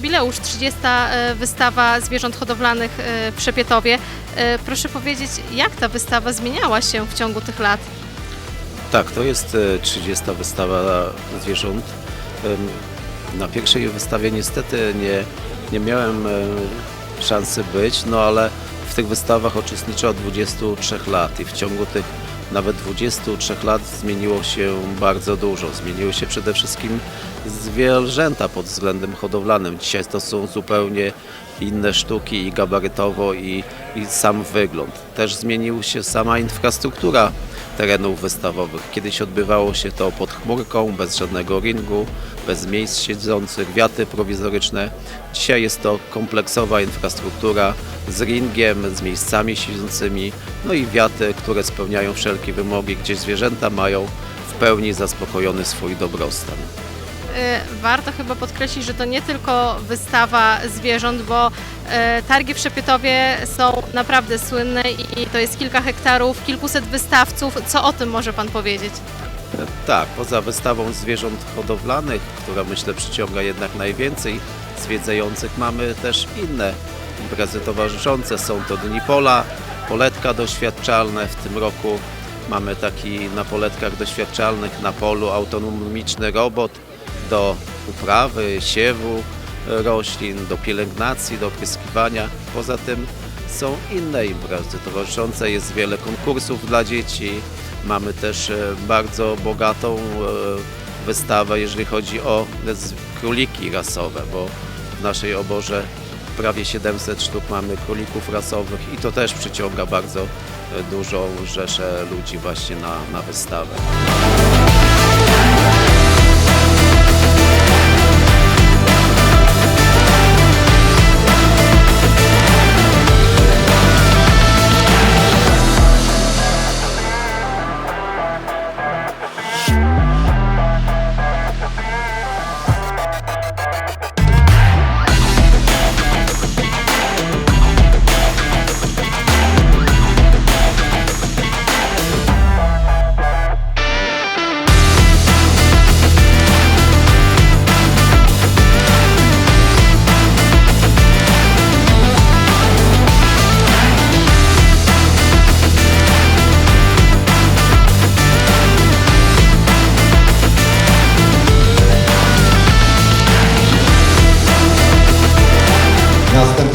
jubileusz, 30. e, wystawa zwierząt hodowlanych e, w Przepietowie. E, Proszę powiedzieć, jak ta wystawa zmieniała się w ciągu tych lat? Tak, to jest e, 30. wystawa zwierząt. Na pierwszej wystawie niestety nie, nie miałem szansy być, no ale w tych wystawach uczestniczę od 23 lat i w ciągu tych nawet 23 lat zmieniło się bardzo dużo. Zmieniły się przede wszystkim zwierzęta pod względem hodowlanym. Dzisiaj to są zupełnie inne sztuki i gabarytowo i, i sam wygląd. Też zmieniła się sama infrastruktura terenów wystawowych. Kiedyś odbywało się to pod chmurką, bez żadnego ringu, bez miejsc siedzących, wiaty prowizoryczne. Dzisiaj jest to kompleksowa infrastruktura z ringiem, z miejscami siedzącymi, no i wiaty, które spełniają wszelkie wymogi, gdzie zwierzęta mają w pełni zaspokojony swój dobrostan. E, Warto chyba podkreślić, że to nie tylko wystawa zwierząt, bo e, targi w Przepietowie są naprawdę słynne i to jest kilka hektarów, kilkuset wystawców. Co o tym może Pan powiedzieć? Tak, poza wystawą zwierząt hodowlanych, która myślę przyciąga jednak najwięcej zwiedzających, mamy też inne imprezy towarzyszące. Są to Dni Pola, poletka doświadczalne. W tym roku mamy taki na poletkach doświadczalnych na polu autonomiczny robot do uprawy, siewu roślin, do pielęgnacji, do opryskiwania. Poza tym są inne imprezy towarzyszące, jest wiele konkursów dla dzieci. Mamy też e, bardzo bogatą e, wystawę, jeżeli chodzi o z- króliki rasowe, bo w naszej oborze prawie 700 sztuk mamy królików rasowych i to też przyciąga bardzo e, dużą rzeszę ludzi właśnie na, na wystawę.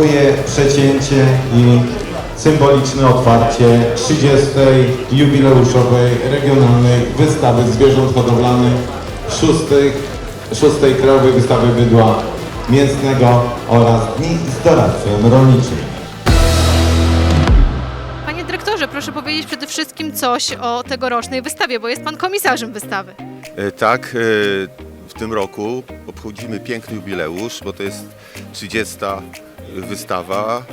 Następuje przecięcie i symboliczne otwarcie 30. jubileuszowej regionalnej wystawy zwierząt hodowlanych 6. 6. Krajowej Wystawy Bydła Mięsnego oraz Dni z doradztwem rolniczym. Panie dyrektorze, proszę powiedzieć przede wszystkim coś o tegorocznej wystawie, bo jest Pan komisarzem wystawy. E, Tak, e, w tym roku obchodzimy piękny jubileusz, bo to jest 30. wystawa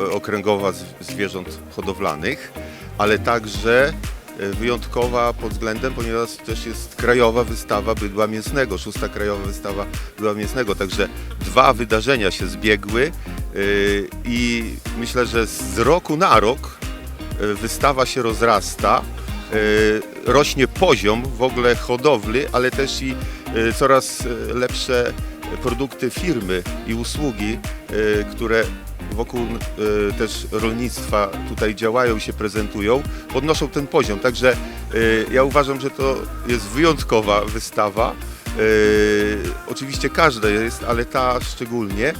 e, okręgowa zwierząt hodowlanych, ale także e, wyjątkowa pod względem, ponieważ też jest krajowa wystawa bydła mięsnego, szósta krajowa wystawa bydła mięsnego, także dwa wydarzenia się zbiegły e, i myślę, że z roku na rok wystawa się rozrasta, rośnie poziom w ogóle hodowli, ale też i coraz lepsze produkty firmy i usługi, e, które wokół e, też rolnictwa tutaj działają się prezentują, podnoszą ten poziom. Także e, ja uważam, że to jest wyjątkowa wystawa. Oczywiście każda jest, ale ta szczególnie.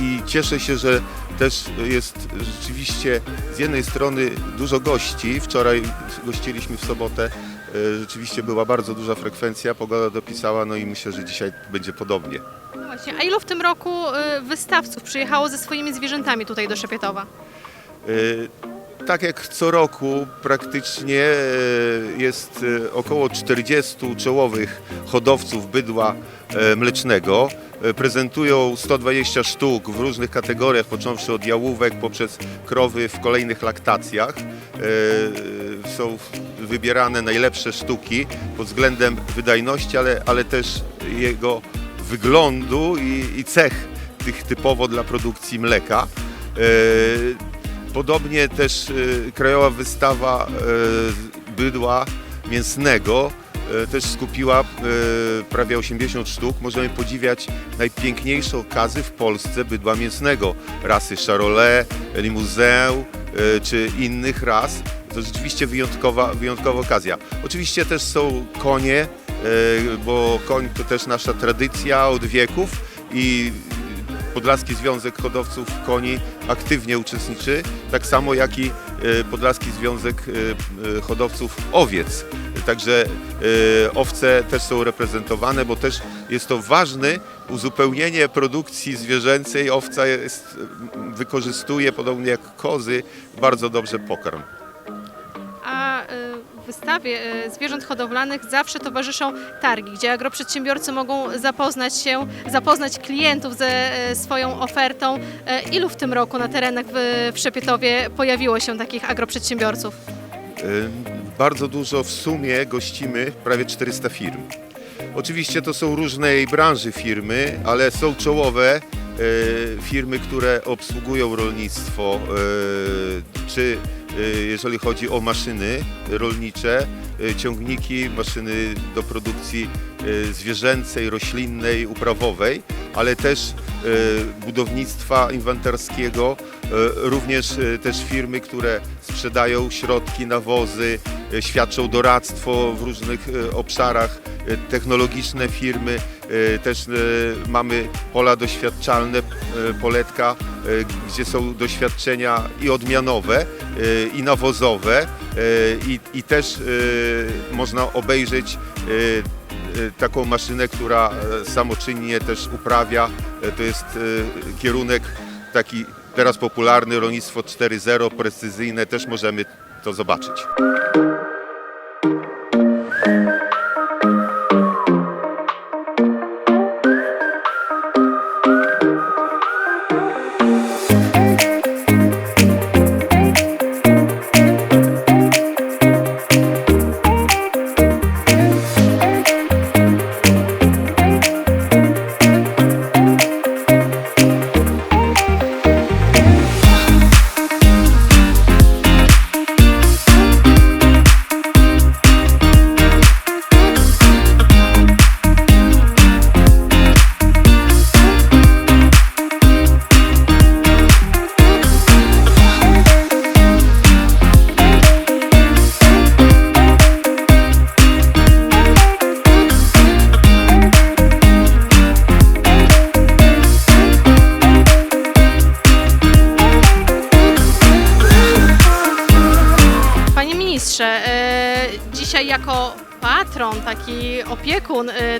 I cieszę się, że też jest rzeczywiście z jednej strony dużo gości. Wczoraj gościliśmy w sobotę. E, Rzeczywiście była bardzo duża frekwencja, pogoda dopisała, no i myślę, że dzisiaj będzie podobnie. No właśnie, a ilu w tym roku e, wystawców przyjechało ze swoimi zwierzętami tutaj do Szepietowa? E, Tak jak co roku praktycznie e, jest e, około 40 czołowych hodowców bydła e, mlecznego. Prezentują 120 sztuk w różnych kategoriach, począwszy od jałówek poprzez krowy w kolejnych laktacjach. Są wybierane najlepsze sztuki pod względem wydajności, ale, ale też jego wyglądu i, i cech tych typowo dla produkcji mleka. Podobnie też e, krajowa wystawa e, bydła mięsnego e, też skupiła prawie 80 sztuk. Możemy podziwiać najpiękniejsze okazy w Polsce bydła mięsnego, rasy Charolais, Limousin czy innych ras. To rzeczywiście wyjątkowa, wyjątkowa okazja. Oczywiście też są konie, bo koń to też nasza tradycja od wieków i Podlaski Związek Hodowców Koni aktywnie uczestniczy, tak samo jak i e, Podlaski Związek e, e, Hodowców Owiec. Także owce też są reprezentowane, bo też jest to ważne uzupełnienie produkcji zwierzęcej. Owca jest, wykorzystuje, podobnie jak kozy, bardzo dobrze pokarm. Wystawie y, zwierząt hodowlanych zawsze towarzyszą targi, gdzie agroprzedsiębiorcy mogą zapoznać się, zapoznać klientów ze y, swoją ofertą. Y, Ilu w tym roku na terenach w, Szepietowie pojawiło się takich agroprzedsiębiorców? Bardzo dużo w sumie gościmy, prawie 400 firm. Oczywiście to są różnej branży firmy, ale są czołowe firmy, które obsługują rolnictwo, czy jeżeli chodzi o maszyny rolnicze, y, ciągniki, maszyny do produkcji y, zwierzęcej, roślinnej, uprawowej, ale też y, budownictwa inwentarskiego, y, również y, też firmy, które sprzedają środki, nawozy, y, świadczą doradztwo w różnych y, obszarach, y, technologiczne firmy, y, też y, mamy pola doświadczalne, y, poletka, y, gdzie są doświadczenia i odmianowe, y, i nawozowe y, i, i też y, można obejrzeć y, taką maszynę, która e, samoczynnie też uprawia. E, To jest e, kierunek taki teraz popularny, rolnictwo 4.0, precyzyjne, też możemy to zobaczyć.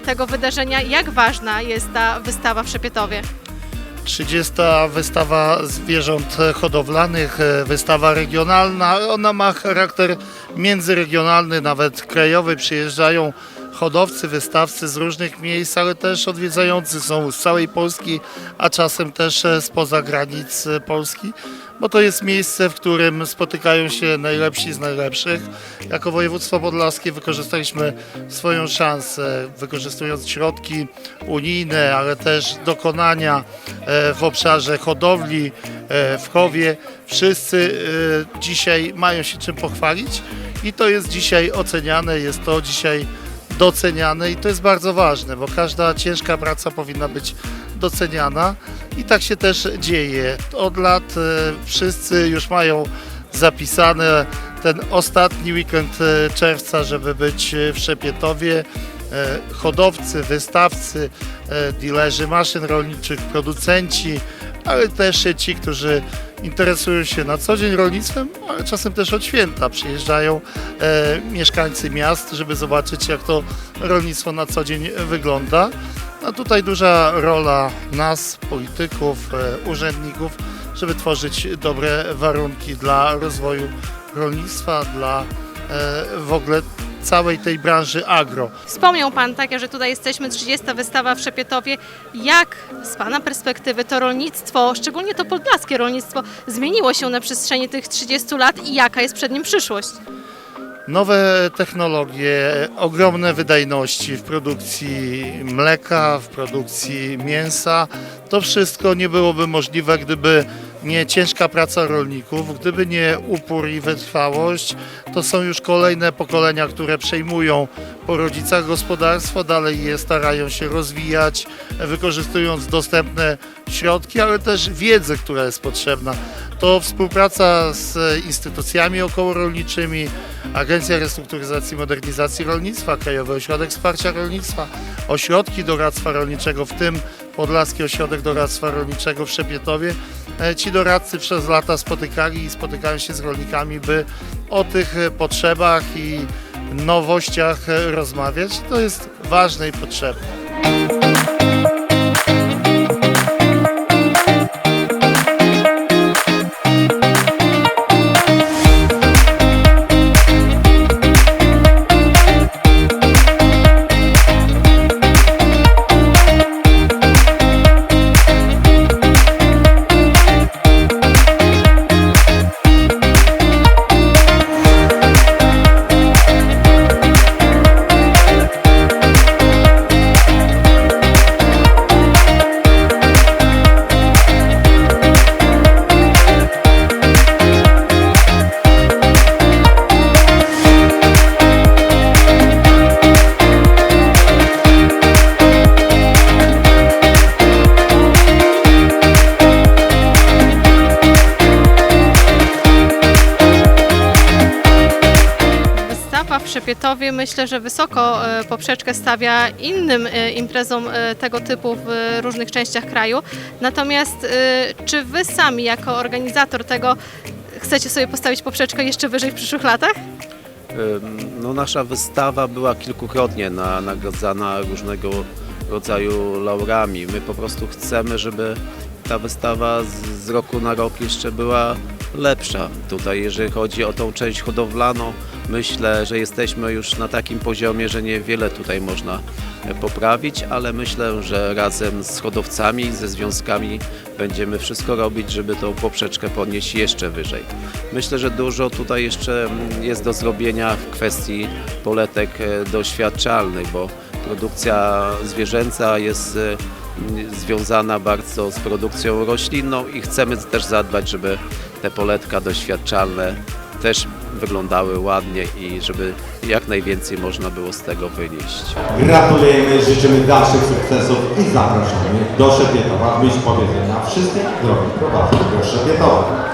Tego wydarzenia, jak ważna jest ta wystawa w Szepietowie? 30. wystawa zwierząt hodowlanych, e, wystawa regionalna. Ona ma charakter międzyregionalny, nawet krajowy. Przyjeżdżają hodowcy, wystawcy z różnych miejsc, ale też odwiedzający są z całej Polski, a czasem też e, spoza granic e, Polski, bo to jest miejsce, w którym spotykają się najlepsi z najlepszych. Jako województwo podlaskie wykorzystaliśmy swoją szansę, wykorzystując środki unijne, ale też dokonania e, w obszarze hodowli, w chowie. Wszyscy dzisiaj mają się czym pochwalić i to jest dzisiaj oceniane, jest to dzisiaj doceniane i to jest bardzo ważne, bo każda ciężka praca powinna być doceniana i tak się też dzieje. Od lat e, wszyscy już mają zapisane ten ostatni weekend e, czerwca, żeby być e, w Szepietowie. Hodowcy, wystawcy, dealerzy maszyn rolniczych, producenci, ale też ci, którzy interesują się na co dzień rolnictwem, ale czasem też od święta przyjeżdżają e, mieszkańcy miast, żeby zobaczyć jak to rolnictwo na co dzień wygląda. A tutaj duża rola nas, polityków, e, urzędników, żeby tworzyć dobre warunki dla rozwoju rolnictwa, dla e, w ogóle całej tej branży agro. Wspomniał Pan tak, że tutaj jesteśmy, 30. wystawa w Szepietowie. Jak z Pana perspektywy to rolnictwo, szczególnie to podlaskie rolnictwo, zmieniło się na przestrzeni tych 30 lat i jaka jest przed nim przyszłość? Nowe technologie, ogromne wydajności w produkcji mleka, w produkcji mięsa. To wszystko nie byłoby możliwe, gdyby nie ciężka praca rolników, gdyby nie upór i wytrwałość, to są już kolejne pokolenia, które przejmują po rodzicach gospodarstwo, dalej je starają się rozwijać, wykorzystując dostępne środki, ale też wiedzę, która jest potrzebna. To współpraca z instytucjami okołorolniczymi, Agencja Restrukturyzacji i Modernizacji Rolnictwa, Krajowy Ośrodek Wsparcia Rolnictwa, ośrodki doradztwa rolniczego, w tym Podlaski Ośrodek Doradztwa Rolniczego w Szepietowie. E, Ci doradcy przez lata spotykali i spotykają się z rolnikami, by o tych potrzebach i nowościach e, rozmawiać. To jest ważne i potrzebne. Szepietowie myślę, że wysoko e, poprzeczkę stawia innym e, imprezom e, tego typu w różnych częściach kraju. Natomiast czy wy sami jako organizator tego chcecie sobie postawić poprzeczkę jeszcze wyżej w przyszłych latach? No, nasza wystawa była kilkukrotnie na, nagradzana różnego rodzaju laurami. My po prostu chcemy, żeby ta wystawa z roku na rok jeszcze była lepsza. Tutaj, jeżeli chodzi o tą część hodowlaną, myślę, że jesteśmy już na takim poziomie, że niewiele tutaj można poprawić, ale myślę, że razem z hodowcami, ze związkami będziemy wszystko robić, żeby tą poprzeczkę podnieść jeszcze wyżej. Myślę, że dużo tutaj jeszcze mm, jest do zrobienia w kwestii poletek e, doświadczalnych, bo produkcja zwierzęca jest e, m, związana bardzo z produkcją roślinną i chcemy też zadbać, żeby te poletka doświadczalne też wyglądały ładnie i żeby jak najwięcej można było z tego wynieść. Gratulujemy, życzymy dalszych sukcesów i zapraszamy do Szepietowa myśl powiedzenia wszystkich drogi prowadzą do Szepietowa.